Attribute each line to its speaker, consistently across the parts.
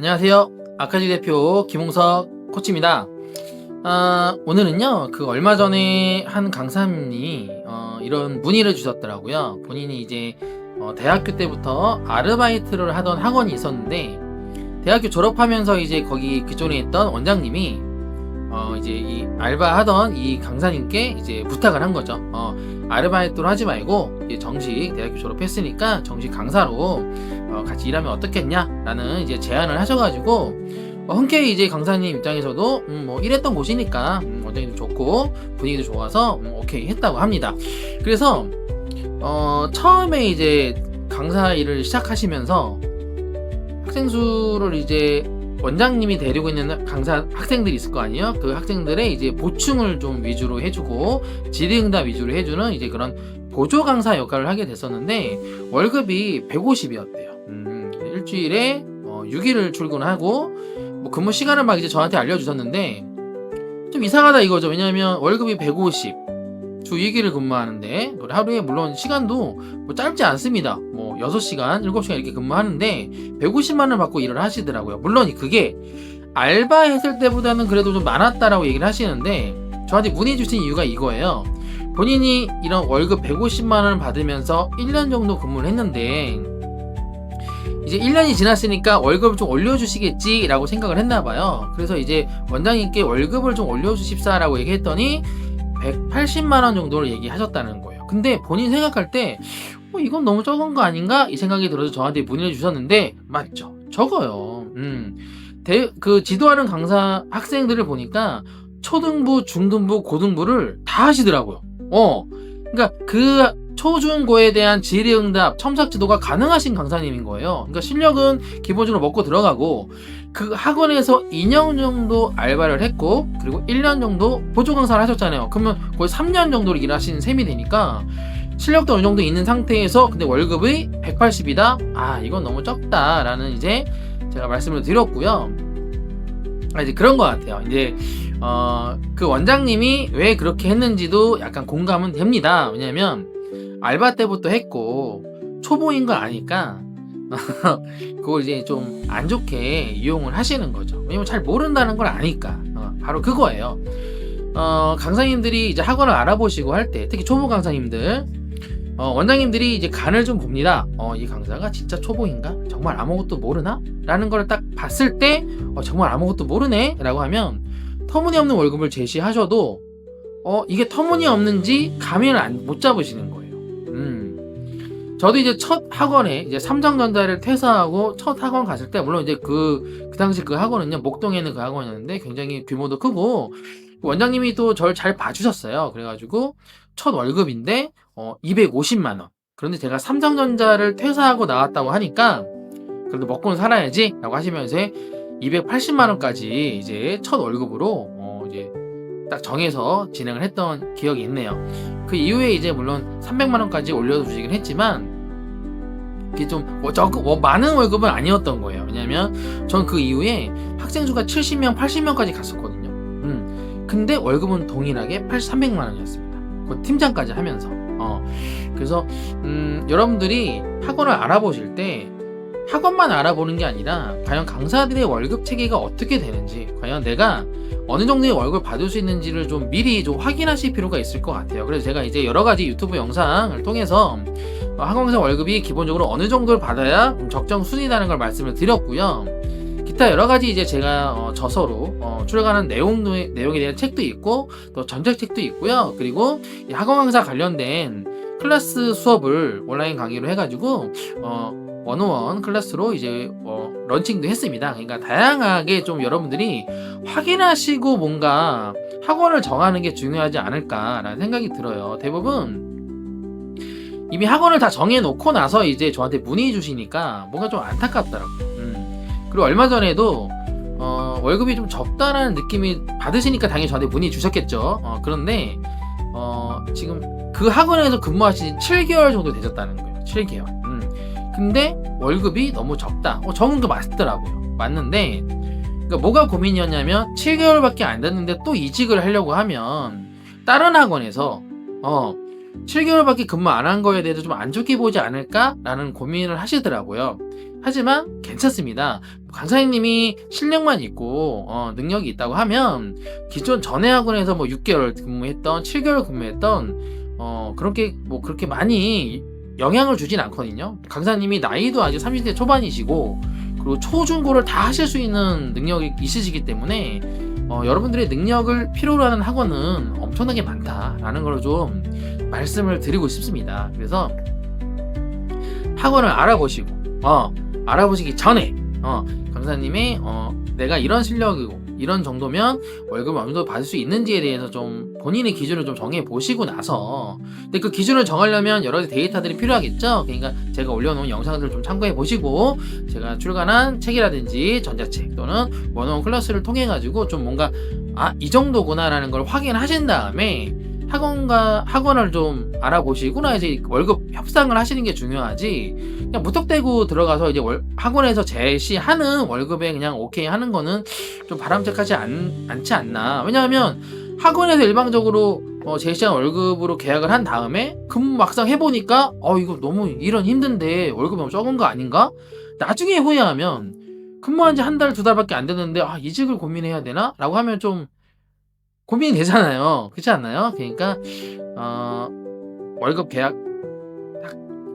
Speaker 1: 안녕하세요. 아카지 대표 김홍석 코치입니다. 아, 오늘은요, 그 얼마 전에 한 강사님이 어, 이런 문의를 주셨더라고요. 본인이 이제 어, 대학교 때부터 아르바이트를 하던 학원이 있었는데, 대학교 졸업하면서 이제 거기 그쪽에 있던 원장님이 어, 이제 이 알바하던 이 강사님께 이제 부탁을 한 거죠. 어, 아르바이트로 하지 말고 이제 정식 대학교 졸업했으니까 정식 강사로 어, 같이 일하면 어떻겠냐라는 이제 제안을 하셔가지고 어, 흔쾌히 이제 강사님 입장에서도 음, 뭐 일했던 곳이니까 음, 원장님도 좋고 분위기도 좋아서 음, 오케이 했다고 합니다. 그래서 어, 처음에 이제 강사 일을 시작하시면서 학생 수를 이제 원장님이 데리고 있는 강사 학생들이 있을 거 아니에요? 그 학생들의 이제 보충을 좀 위주로 해주고 질의응답 위주로 해주는 이제 그런 보조 강사 역할을 하게 됐었는데 월급이 150이었대요. 음, 일주일에 어, 6일을 출근하고 뭐 근무 시간을 막 이제 저한테 알려주셨는데 좀 이상하다 이거죠. 왜냐하면 월급이 150, 주 2일을 근무하는데 하루에 물론 시간도 뭐 짧지 않습니다. 뭐 6시간, 7시간 이렇게 근무하는데 150만 원 받고 일을 하시더라고요. 물론 그게 알바 했을 때보다는 그래도 좀 많았다라고 얘기를 하시는데 저한테 문의 주신 이유가 이거예요. 본인이 이런 월급 150만 원을 받으면서 1년 정도 근무를 했는데 이제 1년이 지났으니까 월급을 좀 올려주시겠지라고 생각을 했나봐요. 그래서 이제 원장님께 월급을 좀 올려주십사라고 얘기했더니 180만 원 정도를 얘기하셨다는 거예요. 근데 본인 생각할 때 어, 이건 너무 적은 거 아닌가 이 생각이 들어서 저한테 문의를 주셨는데 맞죠? 적어요. 음. 대, 그 지도하는 강사 학생들을 보니까 초등부, 중등부, 고등부를 다 하시더라고요. 어. 그러니까 그 초중고에 대한 질의응답, 첨삭 지도가 가능하신 강사님인 거예요. 그러니까 실력은 기본적으로 먹고 들어가고 그 학원에서 2년 정도 알바를 했고 그리고 1년 정도 보조 강사를 하셨잖아요. 그러면 거의 3년 정도를 일하신 셈이 되니까 실력도 어느 정도 있는 상태에서 근데 월급이 180이다. 아 이건 너무 적다라는 이제 제가 말씀을 드렸고요. 아, 이제 그런 것 같아요. 이제 어, 그 원장님이 왜 그렇게 했는지도 약간 공감은 됩니다. 왜냐면 알바 때부터 했고 초보인 걸 아니까 그걸 이제 좀 안 좋게 이용을 하시는 거죠. 왜냐면 잘 모른다는 걸 아니까. 어, 바로 그거예요. 어, 강사님들이 이제 학원을 알아보시고 할 때, 특히 초보 강사님들, 어, 원장님들이 이제 간을 좀 봅니다. 어, 이 강사가 진짜 초보인가? 정말 아무것도 모르나? 라는 걸 딱 봤을 때, 어, 정말 아무것도 모르네? 라고 하면, 터무니없는 월급을 제시하셔도, 어, 이게 터무니없는지 감을 안, 못 잡으시는 거예요. 음. 저도 이제 첫 학원에, 이제 삼성전자를 퇴사하고 첫 학원 갔을 때, 물론 이제 그, 그 당시 그 학원은요, 목동에 있는 그 학원이었는데, 굉장히 규모도 크고, 원장님이 또 저를 잘 봐주셨어요. 그래가지고, 첫 월급인데, 어, 250만 원. 그런데 제가 삼성전자를 퇴사하고 나왔다고 하니까 그래도 먹고는 살아야지 라고 하시면서 280만 원까지 이제 첫 월급으로 어, 이제 딱 정해서 진행을 했던 기억이 있네요. 그 이후에 이제 물론 300만 원까지 올려주시긴 했지만 그게 좀 뭐, 적, 뭐 많은 월급은 아니었던 거예요. 왜냐면 전 그 이후에 학생 수가 70명, 80명까지 갔었거든요. 음. 근데 월급은 동일하게 8 300만 원이었습니다. 그 팀장까지 하면서. 어, 그래서 음, 여러분들이 학원을 알아보실 때 학원만 알아보는 게 아니라 과연 강사들의 월급 체계가 어떻게 되는지 과연 내가 어느 정도의 월급을 받을 수 있는지를 좀 미리 좀 확인하실 필요가 있을 것 같아요. 그래서 제가 이제 여러 가지 유튜브 영상을 통해서 어, 학원 강사 월급이 기본적으로 어느 정도를 받아야 적정 수준이라는 걸 말씀을 드렸고요. 기타 여러 가지 이제 제가 어, 저서로 어, 출간한 내용 내용에 대한 책도 있고 또 전작책도 있고요. 그리고 이 학원 강사 관련된 클래스 수업을 온라인 강의로 해가지고 어, 원어원 클래스로 이제 어, 런칭도 했습니다. 그러니까 다양하게 좀 여러분들이 확인하시고 뭔가 학원을 정하는 게 중요하지 않을까라는 생각이 들어요. 대부분 이미 학원을 다 정해놓고 나서 이제 저한테 문의 주시니까 뭔가 좀 안타깝더라고요. 음. 그리고 얼마 전에도 어, 월급이 좀 적다라는 느낌이 받으시니까 당연히 저한테 문의 주셨겠죠. 어, 그런데 어, 지금 그 학원에서 근무하신 지 7개월 정도 되셨다는 거예요. 7개월. 음. 근데 월급이 너무 적다. 어, 거 맞더라고요. 맞는데 그러니까 뭐가 고민이었냐면 7개월밖에 안 됐는데 또 이직을 하려고 하면 다른 학원에서 어 7개월밖에 근무 안 한 거에 대해서 좀 안 좋게 보지 않을까라는 고민을 하시더라고요. 하지만 괜찮습니다. 강사님이 실력만 있고 어, 능력이 있다고 하면 기존 전에 학원에서 뭐 6개월 근무했던 7개월 근무했던 어, 그렇게 뭐 그렇게 많이 영향을 주진 않거든요. 강사님이 나이도 아직 30대 초반이시고 그리고 초중고를 다 하실 수 있는 능력이 있으시기 때문에 어, 여러분들의 능력을 필요로 하는 학원은 엄청나게 많다라는 걸 좀 말씀을 드리고 싶습니다. 그래서 학원을 알아보시고 어, 알아보시기 전에 어, 강사님이 어, 내가 이런 실력이고 이런 정도면 월급을 어느 정도 받을 수 있는지에 대해서 좀 본인의 기준을 좀 정해 보시고 나서 근데 그 기준을 정하려면 여러 데이터들이 필요하겠죠. 그러니까 제가 올려놓은 영상들을 좀 참고해 보시고 제가 출간한 책이라든지 전자책 또는 원어원 클래스를 통해 가지고 좀 뭔가 아 이 정도구나라는 걸 확인하신 다음에 학원과 학원을 좀 알아보시고 이제 월급 협상을 하시는 게 중요하지. 그냥 무턱대고 들어가서 이제 월, 학원에서 제시하는 월급에 그냥 오케이 하는 거는 좀 바람직하지 않, 않지 않나. 왜냐하면 학원에서 일방적으로 어, 제시한 월급으로 계약을 한 다음에 근무 막상 해보니까 어 이거 너무 일은 힘든데 월급이 너무 적은 거 아닌가? 나중에 후회하면 근무한 지 한 달 두 달밖에 안 됐는데 아 이직을 고민해야 되나? 라고 하면 좀 고민이 되잖아요 그렇지 않나요 그러니까 어, 월급 계약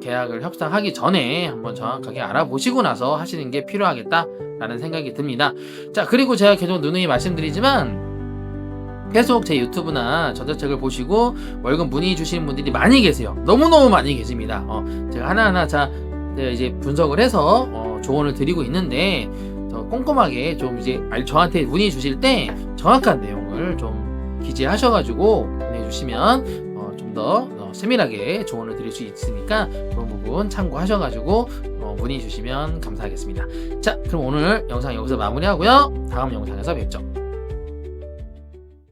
Speaker 1: 계약을 협상하기 전에 한번 정확하게 알아보시고 나서 하시는 게 필요하겠다라는 생각이 듭니다. 자, 그리고 제가 계속 누누이 말씀드리지만 계속 제 유튜브나 전자책을 보시고 월급 문의 주시는 분들이 많이 계세요. 너무너무 많이 계십니다. 어, 제가 하나하나 자, 제가 이제 분석을 해서 어, 조언을 드리고 있는데 더 꼼꼼하게 좀 이제 알- 저한테 문의 주실 때 정확한 내용을 좀 기재하셔가지고 보내주시면 어, 좀 더 세밀하게 조언을 드릴 수 있으니까 그런 부분 참고하셔가지고 어, 문의 주시면 감사하겠습니다. 자, 그럼 오늘 영상 여기서 마무리하고요. 다음 영상에서 뵙죠.